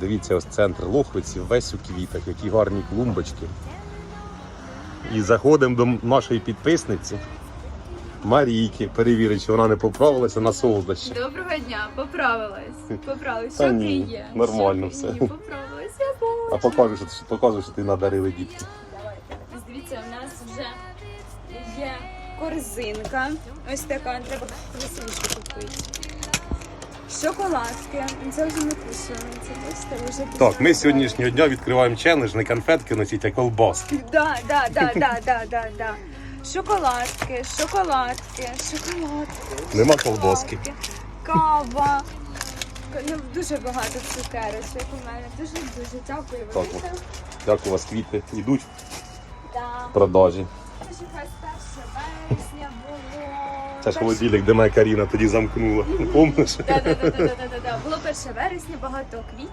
Дивіться, ось центр Лохвиці, весь у квітах, які гарні клумбочки. І заходимо до нашої підписниці Марійки, перевірити, чи вона не поправилася на солодощі. Доброго дня, поправилась. Поправилась. Що ти є? нормально все. Поправилась, я А покажу, що, покажу, що ти надарили дітки. Дивіться, у нас вже є корзинка. Ось така, треба красивіше купити. Шоколадки. Це вже не кушаємо. Це бачите, вже Так, ми сьогоднішнього дня відкриваємо челендж не конфетки носіть, а колбаски. Да, да, да, да, да, да, да. Шоколадки, шоколадки, шоколадки. Нема колбаски. Кава. Ну, дуже багато цукерочок у мене. Дуже дуже дякую Так, велике. Як у вас квіти йдуть Да. в продажі? Це ж холодильник, де моя Каріна тоді замкнула. Помниш? Да, да, да, да, да, да, да. Було перше вересня, багато квітів.